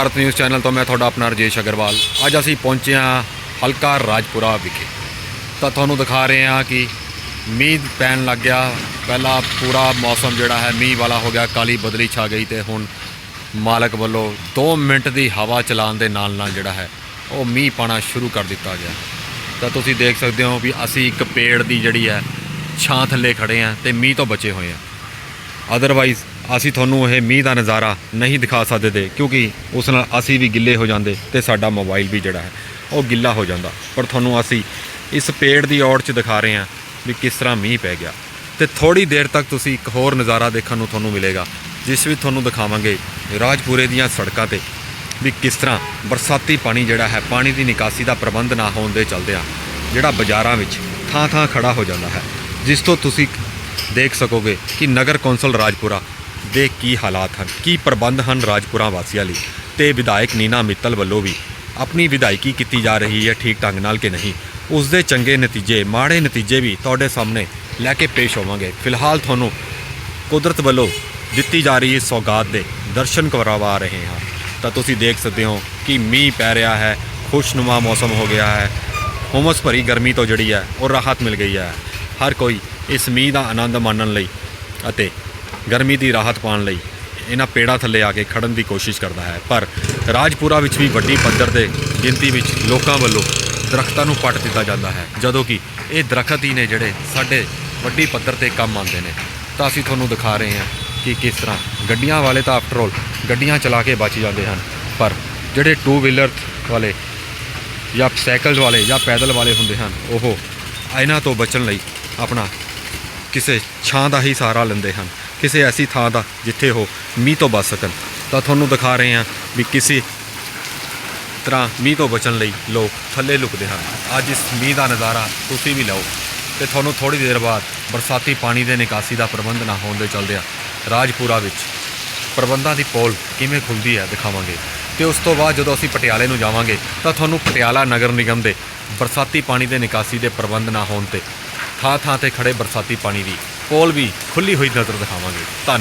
Bharat news channel ਤੋਂ ਮੈਂ ਤੁਹਾਡਾ ਆਪਣਾ ਰਜੇਸ਼ ਅਗਰਵਾਲ। ਅੱਜ ਅਸੀਂ ਪਹੁੰਚੇ ਹਾਂ ਹਲਕਾ ਰਾਜਪੁਰਾ ਵਿਖੇ। ਤਾਂ ਤੁਹਾਨੂੰ ਦਿਖਾ ਰਹੇ ਹਾਂ ਕਿ ਮੀਂਹ ਪੈਣ ਲੱਗ ਗਿਆ। ਪਹਿਲਾਂ ਪੂਰਾ ਮੌਸਮ ਜਿਹੜਾ ਹੈ, ਮੀਂਹ ਵਾਲਾ ਹੋ ਗਿਆ, ਕਾਲੀ ਬਦਲੀ ਛਾ ਗਈ ਤੇ ਹੁਣ ਮਾਲਕ ਵੱਲੋਂ 2 ਮਿੰਟ ਦੀ ਹਵਾ ਚਲਾਉਣ ਦੇ ਨਾਲ ਨਾਲ ਜਿਹੜਾ ਹੈ, ਉਹ ਮੀਂਹ ਪਾਣਾ ਸ਼ੁਰੂ ਕਰ ਦਿੱਤਾ ਗਿਆ। ਤਾਂ ਤੁਸੀਂ ਦੇਖ ਸਕਦੇ ਹੋ ਵੀ ਅਸੀਂ ਇੱਕ ਪੇੜ ਦੀ ਜਿਹੜੀ ਹੈ, ਛਾਂ ਥੱਲੇ ਖੜੇ ਹਾਂ ਤੇ ਮੀਂਹ ਤੋਂ ਬਚੇ ਹੋਏ ਹਾਂ। ਅਦਰਵਾਈਜ਼ ਅਸੀਂ ਤੁਹਾਨੂੰ ਇਹ ਮੀਂਹ ਦਾ ਨਜ਼ਾਰਾ ਨਹੀਂ ਦਿਖਾ ਸਕਦੇ ਤੇ ਕਿਉਂਕਿ ਉਸ ਨਾਲ ਅਸੀਂ ਵੀ ਗਿੱਲੇ ਹੋ ਜਾਂਦੇ ਤੇ ਸਾਡਾ ਮੋਬਾਈਲ ਵੀ ਜਿਹੜਾ ਹੈ, ਉਹ ਗਿੱਲਾ ਹੋ ਜਾਂਦਾ। ਪਰ ਤੁਹਾਨੂੰ ਅਸੀਂ ਇਸ ਪੇੜ ਦੀ ਔੜ 'ਚ ਦਿਖਾ ਰਹੇ ਹਾਂ ਵੀ ਕਿਸ ਤਰ੍ਹਾਂ ਮੀਂਹ ਪੈ ਗਿਆ। ਤੇ ਥੋੜੀ ਦੇਰ ਤੱਕ ਤੁਸੀਂ ਇੱਕ ਹੋਰ ਨਜ਼ਾਰਾ ਦੇਖਣ ਨੂੰ ਤੁਹਾਨੂੰ ਮਿਲੇਗਾ, ਜਿਸ ਵਿੱਚ ਤੁਹਾਨੂੰ ਦਿਖਾਵਾਂਗੇ ਰਾਜਪੁਰੇ ਦੀਆਂ ਸੜਕਾਂ ਤੇ ਵੀ ਕਿਸ ਤਰ੍ਹਾਂ ਬਰਸਾਤੀ ਪਾਣੀ ਜਿਹੜਾ ਹੈ, ਪਾਣੀ ਦੀ ਨਿਕਾਸੀ ਦਾ ਪ੍ਰਬੰਧ ਨਾ ਹੋਣ ਦੇ ਚਲਦਿਆਂ ਜਿਹੜਾ ਬਾਜ਼ਾਰਾਂ ਵਿੱਚ ਥਾਂ ਥਾਂ ਖੜਾ ਹੋ ਜਾਂਦਾ ਹੈ, ਜਿਸ ਤੋਂ ਤੁਸੀਂ ਦੇਖ ਸਕੋਗੇ ਕਿ ਨਗਰ ਕੌਂਸਲ ਰਾਜਪੁਰਾ ਦੇ ਕੀ ਹਾਲਾਤ ਹਨ, ਕੀ ਪ੍ਰਬੰਧ ਹਨ ਰਾਜਪੁਰਾ ਵਾਸੀਆਂ ਲਈ। ਤੇ ਵਿਧਾਇਕ ਨੀਨਾ ਮਿੱਤਲ ਵੱਲੋਂ ਵੀ ਆਪਣੀ ਵਿਧਾਇਕੀ ਕੀਤੀ ਜਾ ਰਹੀ ਹੈ ਠੀਕ ਢੰਗ ਨਾਲ ਕਿ ਨਹੀਂ। ਉਸ ਦੇ ਚੰਗੇ ਨਤੀਜੇ, ਮਾੜੇ ਨਤੀਜੇ ਵੀ ਤੁਹਾਡੇ ਸਾਹਮਣੇ ਲੈ ਕੇ ਪੇਸ਼ ਹੋਵਾਂਗੇ। ਫਿਲਹਾਲ ਤੁਹਾਨੂੰ ਕੁਦਰਤ ਵੱਲੋਂ ਦਿੱਤੀ ਜਾ ਰਹੀ ਇਸ ਸੌਗਾਤ ਦੇ ਦਰਸ਼ਨ ਕਰਵਾ ਰਹੇ ਹਾਂ। ਤਾਂ ਤੁਸੀਂ ਦੇਖ ਸਕਦੇ ਹੋ ਕਿ ਮੀਂਹ ਪੈ ਰਿਹਾ ਹੈ, ਖੁਸ਼ਨੁਮਾ ਮੌਸਮ ਹੋ ਗਿਆ ਹੈ। ਹੁਮਸ ਭਰੀ ਗਰਮੀ ਤੋਂ ਜਿਹੜੀ ਹੈ ਉਹ ਰਾਹਤ ਮਿਲ ਗਈ ਹੈ। ਹਰ ਕੋਈ ਇਸ ਮੀਂਹ ਦਾ ਆਨੰਦ ਮਾਣਨ ਲਈ ਅਤੇ ਗਰਮੀ ਦੀ ਰਾਹਤ ਪਾਉਣ ਲਈ ਇਹਨਾਂ ਪੇੜਾਂ ਥੱਲੇ ਆ ਕੇ ਖੜਨ ਦੀ ਕੋਸ਼ਿਸ਼ ਕਰਦਾ ਹੈ। ਪਰ ਰਾਜਪੁਰਾ ਵਿੱਚ ਵੀ ਵੱਡੀ ਪੱਧਰ 'ਤੇ ਗਿਣਤੀ ਵਿੱਚ ਲੋਕਾਂ ਵੱਲੋਂ ਦਰਖਤਾਂ ਨੂੰ ਪੱਟ ਦਿੱਤਾ ਜਾਂਦਾ ਹੈ। ਜਦੋਂ ਕਿ ਇਹ ਦਰਖਤ ਹੀ ਨੇ ਜਿਹੜੇ ਸਾਡੇ ਵੱਡੀ ਪੱਧਰ ਤੇ ਕੰਮ ਆਉਂਦੇ ਨੇ। ਤਾਂ ਅਸੀਂ ਤੁਹਾਨੂੰ ਦਿਖਾ ਰਹੇ ਹਾਂ ਕਿ ਕਿਸ ਤਰ੍ਹਾਂ ਗੱਡੀਆਂ ਵਾਲੇ ਤਾਂ ਆਫਟਰ ਆਲ ਗੱਡੀਆਂ ਚਲਾ ਕੇ ਬਚ ਜਾਂਦੇ ਹਨ। ਪਰ ਜਿਹੜੇ ਟੂ ਵੀਲਰ ਵਾਲੇ ਜਾਂ ਸਾਈਕਲ ਵਾਲੇ ਜਾਂ ਪੈਦਲ ਵਾਲੇ ਹੁੰਦੇ ਹਨ, ਉਹ ਇਹਨਾਂ ਤੋਂ ਬਚਣ ਲਈ ਆਪਣਾ ਕਿਸੇ ਛਾਂ ਦਾ ਹੀ ਸਹਾਰਾ ਲੈਂਦੇ ਹਨ, ਕਿਸੇ ਐਸੀ ਥਾਂ ਦਾ ਜਿੱਥੇ ਉਹ ਮੀਂਹ ਤੋਂ ਬਚ ਸਕਣ। ਤਾਂ ਤੁਹਾਨੂੰ ਦਿਖਾ ਰਹੇ ਹਾਂ ਵੀ ਕਿਸੇ ਤਰ੍ਹਾਂ ਮੀਂਹ ਤੋਂ ਬਚਣ ਲਈ ਲੋਕ ਥੱਲੇ ਲੁਕਦੇ ਹਨ। ਅੱਜ ਇਸ ਮੀਂਹ ਦਾ ਨਜ਼ਾਰਾ ਤੁਸੀਂ ਵੀ ਲਓ। ਤੇ ਤੁਹਾਨੂੰ ਥੋੜੀ ਦੇਰ ਬਾਅਦ ਬਰਸਾਤੀ ਪਾਣੀ ਦੇ ਨਿਕਾਸੀ ਦਾ ਪ੍ਰਬੰਧ ਨਾ ਹੋਣ ਦੇ ਚਲਦਿਆਂ ਰਾਜਪੁਰਾ ਵਿੱਚ ਪ੍ਰਬੰਧਾਂ ਦੀ ਪੋਲ ਕਿਵੇਂ ਖੁੱਲਦੀ ਹੈ ਦਿਖਾਵਾਂਗੇ। ਤੇ ਉਸ ਤੋਂ ਬਾਅਦ ਜਦੋਂ ਅਸੀਂ ਪਟਿਆਲੇ ਨੂੰ ਜਾਵਾਂਗੇ ਤਾਂ ਤੁਹਾਨੂੰ ਪਟਿਆਲਾ ਨਗਰ ਨਿਗਮ ਦੇ ਬਰਸਾਤੀ ਪਾਣੀ ਦੇ ਨਿਕਾਸੀ ਦੇ ਪ੍ਰਬੰਧ ਨਾ ਹੋਣ ਤੇ ਥਾਂ ਥਾਂ ਤੇ ਖੜੇ ਬਰਸਾਤੀ ਪਾਣੀ ਦੀ ਕੋਲ ਵੀ ਖੁੱਲੀ ਹੋਈ ਨਜ਼ਰ ਦਿਖਾਵਾਂਗੇ। ਧੰਨ